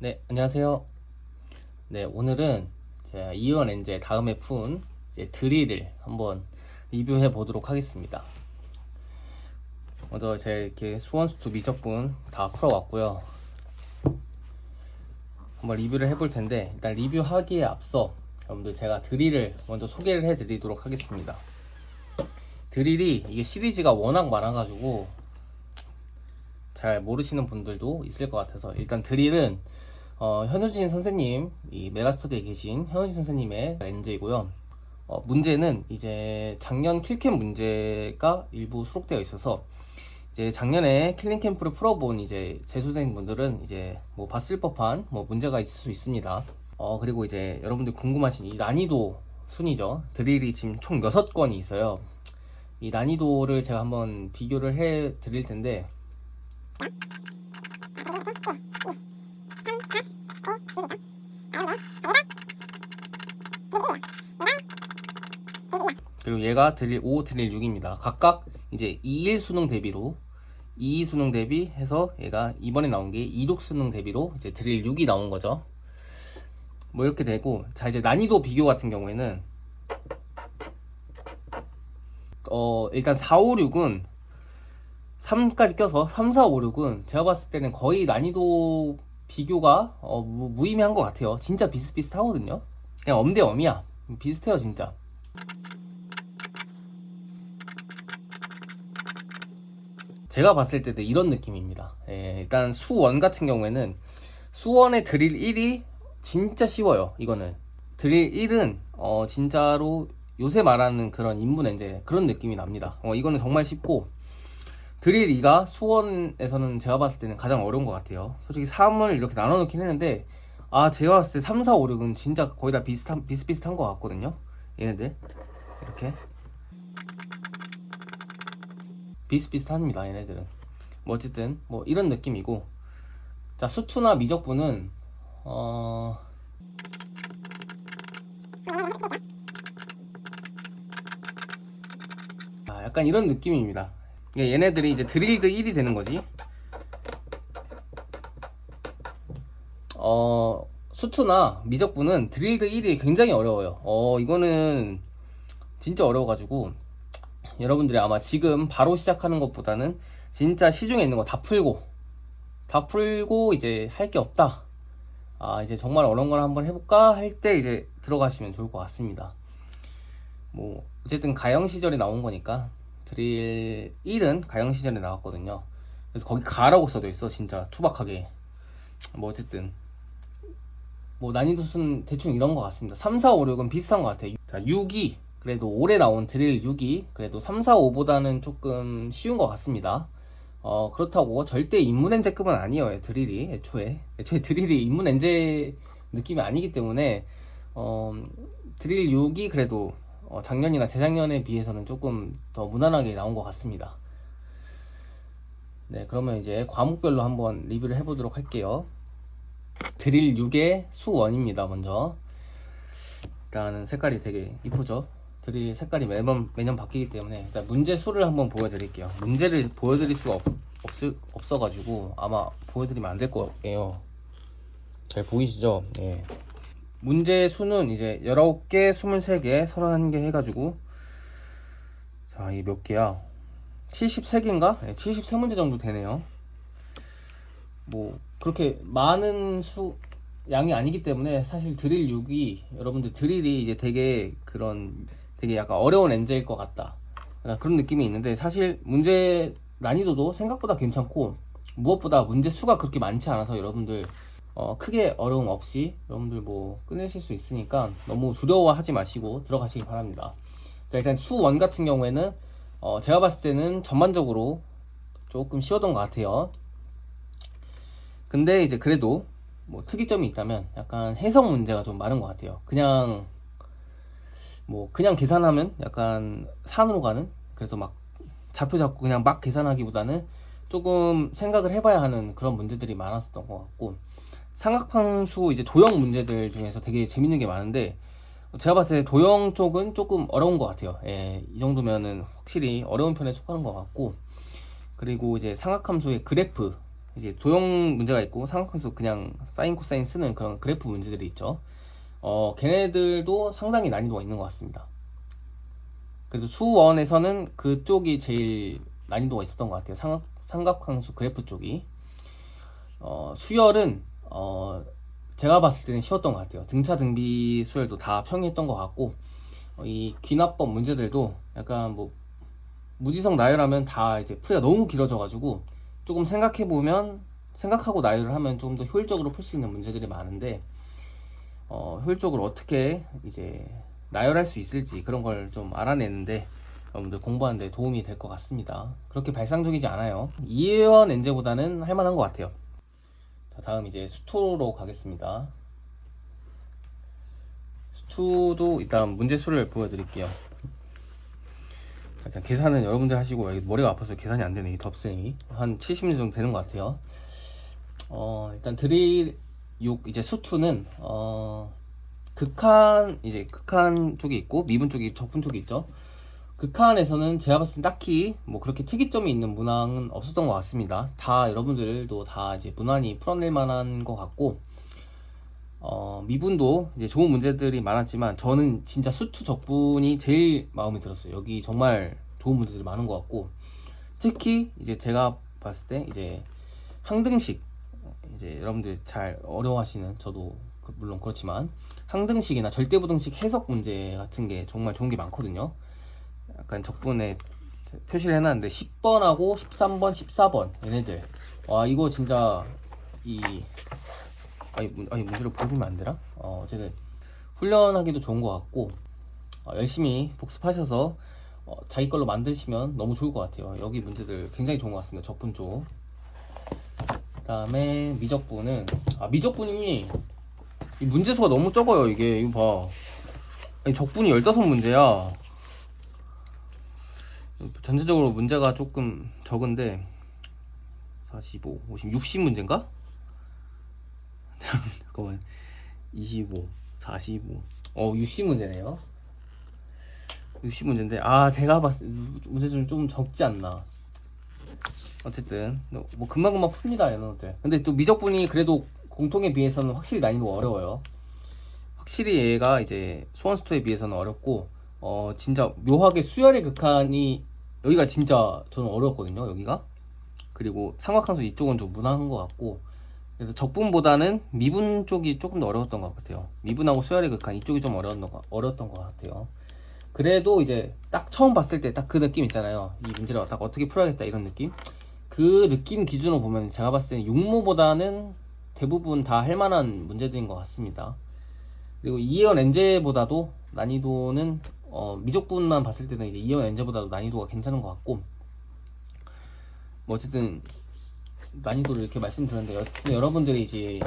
네, 안녕하세요. 네, 오늘은 제가 이원 엔제 다음에 푼 이제 드릴을 한번 리뷰해 보도록 하겠습니다. 먼저 제가 이렇게 수원수투 미적분 다 풀어왔고요. 한번 리뷰를 해볼 텐데 일단 리뷰하기에 앞서 여러분들 제가 드릴을 먼저 소개를 해드리도록 하겠습니다. 드릴이 이게 시리즈가 워낙 많아가지고 잘 모르시는 분들도 있을 것 같아서 일단 드릴은 어, 현우진 선생님 이 메가스터디에 계신 현우진 선생님의 엔제이고요. 어, 문제는 이제 작년 킬캠 문제가 일부 수록되어 있어서 이제 작년에 킬링 캠프를 풀어본 이제 재수생 분들은 이제 뭐 봤을 법한 뭐 문제가 있을 수 있습니다. 어 그리고 이제 여러분들 궁금하신 이 난이도 순위죠. 드릴이 지금 총 6건이 있어요. 이 난이도를 제가 한번 비교를 해 드릴 텐데 그리고 얘가 드릴 5, 드릴 6입니다. 각각 이제 2일 수능 대비로 2 수능 대비 해서 얘가 이번에 나온 게 2룩 수능 대비로 이제 드릴 6이 나온 거죠. 뭐 이렇게 되고 자 이제 난이도 비교 같은 경우에는 어 일단 4, 5, 6은 3까지 껴서 3, 4, 5, 6은 제가 봤을 때는 거의 난이도 비교가 어, 무, 무의미한 것 같아요. 진짜 비슷비슷하거든요. 그냥 엄대 엄이야. 비슷해요 진짜. 제가 봤을 때도 이런 느낌입니다. 예, 일단 수원 같은 경우에는 수원의 드릴 1이 진짜 쉬워요. 이거는 드릴 1은 어, 진짜로 요새 말하는 그런 인문 엔제 그런 느낌이 납니다. 어, 이거는 정말 쉽고 드릴 2가 수원에서는 제가 봤을 때는 가장 어려운 것 같아요. 솔직히 3을 이렇게 나눠 놓긴 했는데 아 제가 봤을 때 3, 4, 5, 6은 진짜 거의 다 비슷한 비슷비슷한 것 같거든요. 얘네들. 이렇게. 비슷비슷합니다 얘네들은. 뭐 어쨌든 뭐 이런 느낌이고. 자 수투나 미적분은 어 아, 약간 이런 느낌입니다 얘네들이 이제 드릴드 1이 되는 거지 어 수투나 미적분은 드릴드 1이 굉장히 어려워요 어 이거는 진짜 어려워가지고 여러분들이 아마 지금 바로 시작하는 것보다는 진짜 시중에 있는 거 다 풀고 다 풀고 이제 할 게 없다. 아 이제 정말 어려운 걸 한번 해볼까 할 때 이제 들어가시면 좋을 것 같습니다. 뭐 어쨌든 가영 시절에 나온 거니까 드릴 1은 가영 시절에 나왔거든요. 그래서 거기 가라고 써져 있어 진짜 투박하게. 뭐 어쨌든 뭐 난이도 순 대충 이런 것 같습니다. 3, 4, 5, 6은 비슷한 것 같아요. 자 6이 그래도 올해 나온 드릴 6이 그래도 3, 4, 5보다는 조금 쉬운 것 같습니다. 어, 그렇다고 절대 인문엔제급은 아니에요, 드릴이. 애초에. 애초에 드릴이 인문엔제 느낌이 아니기 때문에, 어, 드릴 6이 그래도 어, 작년이나 재작년에 비해서는 조금 더 무난하게 나온 것 같습니다. 네, 그러면 이제 과목별로 한번 리뷰를 해보도록 할게요. 드릴 6의 수원입니다, 먼저. 일단은 색깔이 되게 이쁘죠? 드릴 색깔이 매번 매년 바뀌기 때문에 일단 문제 수를 한번 보여드릴게요. 문제를 보여드릴 수가 없, 없, 없어가지고 아마 보여드리면 안 될 거예요. 잘 보이시죠? 예. 문제 수는 이제 19개, 23개, 31개 해가지고 자, 이 몇 개야? 73개인가? 네, 73문제 정도 되네요. 뭐 그렇게 많은 수 양이 아니기 때문에 사실 드릴 6이 여러분들 드릴이 이제 되게 그런 되게 약간 어려운 엔제일 것 같다. 그런 느낌이 있는데 사실 문제 난이도도 생각보다 괜찮고 무엇보다 문제 수가 그렇게 많지 않아서 여러분들 어, 크게 어려움 없이 여러분들 뭐 끝내실 수 있으니까 너무 두려워하지 마시고 들어가시기 바랍니다. 자 일단 수원 같은 경우에는 어, 제가 봤을 때는 전반적으로 조금 쉬웠던 것 같아요. 근데 이제 그래도 뭐 특이점이 있다면 약간 해석 문제가 좀 많은 것 같아요. 그냥 뭐 그냥 계산하면 약간 산으로 가는 그래서 막 좌표 잡고 그냥 막 계산하기보다는 조금 생각을 해봐야 하는 그런 문제들이 많았었던 것 같고 삼각함수 이제 도형 문제들 중에서 되게 재밌는 게 많은데 제가 봤을 때 도형 쪽은 조금 어려운 것 같아요. 예, 이 정도면은 확실히 어려운 편에 속하는 것 같고 그리고 이제 삼각함수의 그래프 이제 도형 문제가 있고 삼각함수 그냥 사인 코사인 쓰는 그런 그래프 문제들이 있죠. 어, 걔네들도 상당히 난이도가 있는 것 같습니다. 그래도 수원에서는 그쪽이 제일 난이도가 있었던 것 같아요. 삼각, 삼각함수 그래프 쪽이. 어, 수열은 어, 제가 봤을 때는 쉬웠던 것 같아요. 등차 등비 수열도 다 평이했던 것 같고 어, 이 귀납법 문제들도 약간 뭐 무지성 나열하면 다 이제 풀이가 너무 길어져가지고 조금 생각해 보면 생각하고 나열을 하면 조금 더 효율적으로 풀 수 있는 문제들이 많은데 어, 효율적으로 어떻게 이제 나열할 수 있을지 그런 걸 좀 알아내는데 여러분들 공부하는 데 도움이 될 것 같습니다. 그렇게 발상적이지 않아요. 이해원 엔제보다는 할만한 것 같아요. 자, 다음 이제 수토로 가겠습니다. 수투도 일단 문제 수를 보여드릴게요. 자, 일단 계산은 여러분들 하시고 머리가 아파서 계산이 안 되네 이 덥생이 한 70문 정도 되는 것 같아요. 어 일단 드릴 6 이제 수투는 어 극한 이제 극한 쪽이 있고 미분 쪽이 적분 쪽이 있죠. 극한에서는 제가 봤을 때 딱히 뭐 그렇게 특이점이 있는 문항은 없었던 것 같습니다. 다 여러분들도 다 이제 무난히 풀어낼 만한 것 같고 어, 미분도 이제 좋은 문제들이 많았지만 저는 진짜 수투 적분이 제일 마음에 들었어요. 여기 정말 좋은 문제들이 많은 것 같고 특히 이제 제가 봤을 때 이제 항등식 이제 여러분들 잘 어려워하시는 저도 그- 물론 그렇지만 항등식이나 절대부등식 해석 문제 같은 게 정말 좋은 게 많거든요. 약간 적분에 표시를 해놨는데 10번하고 13번, 14번 얘네들 와 이거 진짜 이 아니, 문- 아니 문제를 보여주면 안 되나? 어, 어쨌든 훈련하기도 좋은 것 같고 어, 열심히 복습하셔서 어, 자기 걸로 만드시면 너무 좋을 것 같아요. 여기 문제들 굉장히 좋은 것 같습니다. 적분 쪽. 그다음에 미적분은 아 미적분이 이 문제 수가 너무 적어요. 이게 이거 봐. 아니, 적분이 15문제야. 전체적으로 문제가 조금 적은데 45, 50, 60 문제인가? 잠깐만. 25 45 어, 60 문제네요. 60 문제인데 아 제가 봤을 때 문제 좀, 좀 적지 않나. 어쨌든 뭐 금방금방 풉니다 것들. 근데 또 미적분이 그래도 공통에 비해서는 확실히 난이도가 어려워요. 확실히 얘가 이제 수원스토에 비해서는 어렵고 어 진짜 묘하게 수열의 극한이 여기가 진짜 저는 어려웠거든요 여기가 그리고 삼각함수 이쪽은 좀 무난한 것 같고 그래서 적분보다는 미분 쪽이 조금 더 어려웠던 것 같아요. 미분하고 수열의 극한 이쪽이 좀 어려웠던 것, 어려웠던 것 같아요. 그래도 이제 딱 처음 봤을 때 딱 그 느낌 있잖아요. 이 문제를 딱 어떻게 풀어야겠다 이런 느낌. 그 느낌 기준으로 보면 제가 봤을 때는 육모보다는 대부분 다 할 만한 문제들인 것 같습니다. 그리고 이해원 엔제보다도 난이도는 어, 미적분만 봤을 때는 이제 이해원 엔제보다도 난이도가 괜찮은 것 같고 뭐 어쨌든 난이도를 이렇게 말씀드렸는데 여, 여러분들이 이제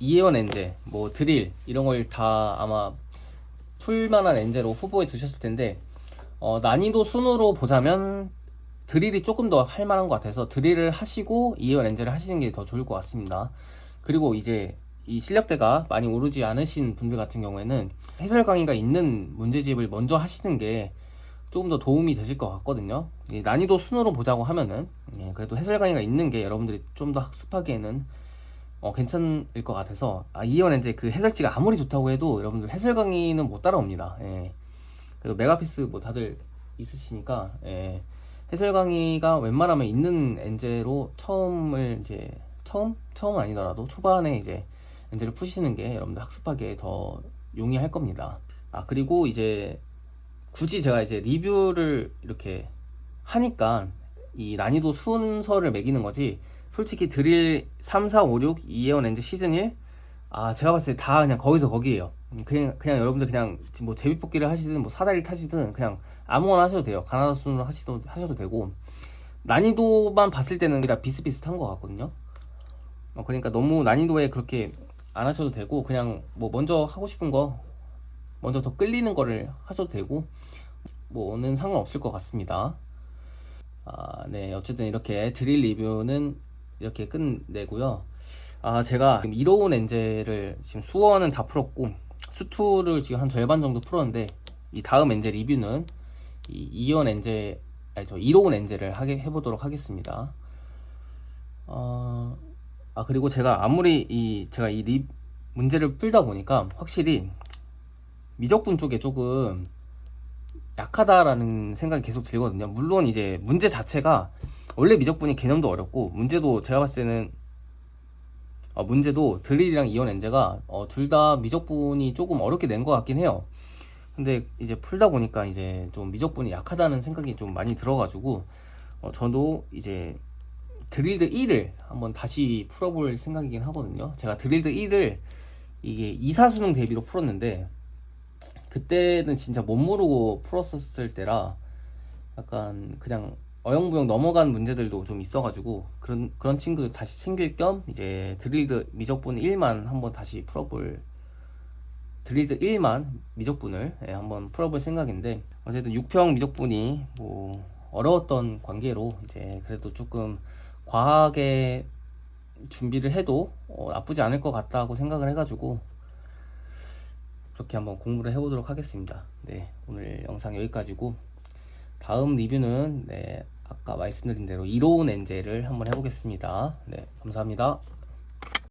이해원 엔제, 뭐 드릴 이런 걸 다 아마 풀만한 엔제로 후보에 두셨을 텐데 어, 난이도 순으로 보자면 드릴이 조금 더 할만한 것 같아서 드릴을 하시고 이해원 엔제를 하시는 게 더 좋을 것 같습니다. 그리고 이제 이 실력대가 많이 오르지 않으신 분들 같은 경우에는 해설 강의가 있는 문제집을 먼저 하시는 게 조금 더 도움이 되실 것 같거든요. 이 난이도 순으로 보자고 하면은 예, 그래도 해설 강의가 있는 게 여러분들이 좀 더 학습하기에는 어, 괜찮을 것 같아서 아, 이원 이제 그 해설지가 아무리 좋다고 해도 여러분들 해설 강의는 못 따라옵니다. 예. 그래도 메가피스 뭐 다들 있으시니까 예. 해설 강의가 웬만하면 있는 엔제로 처음을 이제 처음 처음은 아니더라도 초반에 이제 엔제를 푸시는 게 여러분들 학습하기에 더 용이할 겁니다. 아 그리고 이제 굳이 제가 이제 리뷰를 이렇게 하니까 이 난이도 순서를 매기는 거지 솔직히 드릴 3, 4, 5, 6, 이에원 엔즈 시즌 1 아, 제가 봤을 때 다 그냥 거기서 거기에요. 음, 그냥, 그냥 여러분들 그냥 뭐 제비뽑기를 하시든 뭐 사다리를 타시든 그냥 아무거나 하셔도 돼요. 가나다 순으로 하시도, 하셔도 되고. 난이도만 봤을 때는 다 비슷비슷한 것 같거든요. 어, 그러니까 너무 난이도에 그렇게 안 하셔도 되고, 그냥 뭐 먼저 하고 싶은 거, 먼저 더 끌리는 거를 하셔도 되고, 뭐는 상관없을 것 같습니다. 아, 네. 어쨌든 이렇게 드릴 리뷰는 이렇게 끝내고요. 아, 제가 이로운 엔젤을 지금 수원은 다 풀었고, 수투를 지금 한 절반 정도 풀었는데, 이 다음 엔젤 리뷰는 이 이온 엔젤, 아니 저 이로운 엔젤을 하게 해보도록 하겠습니다. 어, 아 그리고 제가 아무리 이 제가 이 립 문제를 풀다 보니까 확실히 미적분 쪽에 조금 약하다라는 생각이 계속 들거든요. 물론 이제 문제 자체가 원래 미적분이 개념도 어렵고 문제도 제가 봤을 때는 어, 문제도 드릴이랑 이온 엔제가 어, 둘 다 미적분이 조금 어렵게 낸 것 같긴 해요. 근데 이제 풀다 보니까 이제 좀 미적분이 약하다는 생각이 좀 많이 들어가지고 어, 저도 이제 드릴드 1을 한번 다시 풀어볼 생각이긴 하거든요. 제가 드릴드 1을 이게 이사수능 대비로 풀었는데 그때는 진짜 못 모르고 풀었었을 때라 약간 그냥 어영부영 넘어간 문제들도 좀 있어가지고 그런 그런 친구들 다시 챙길 겸 이제 드릴드 미적분 1만 한번 다시 풀어볼 드릴드 1만 미적분을 예, 한번 풀어볼 생각인데 어쨌든 6평 미적분이 뭐 어려웠던 관계로 이제 그래도 조금 과하게 준비를 해도 어, 나쁘지 않을 것 같다고 생각을 해가지고 그렇게 한번 공부를 해보도록 하겠습니다. 네, 오늘 영상 여기까지고 다음 리뷰는 네, 아까 말씀드린 대로 이로운 엔젤을 한번 해보겠습니다. 네, 감사합니다.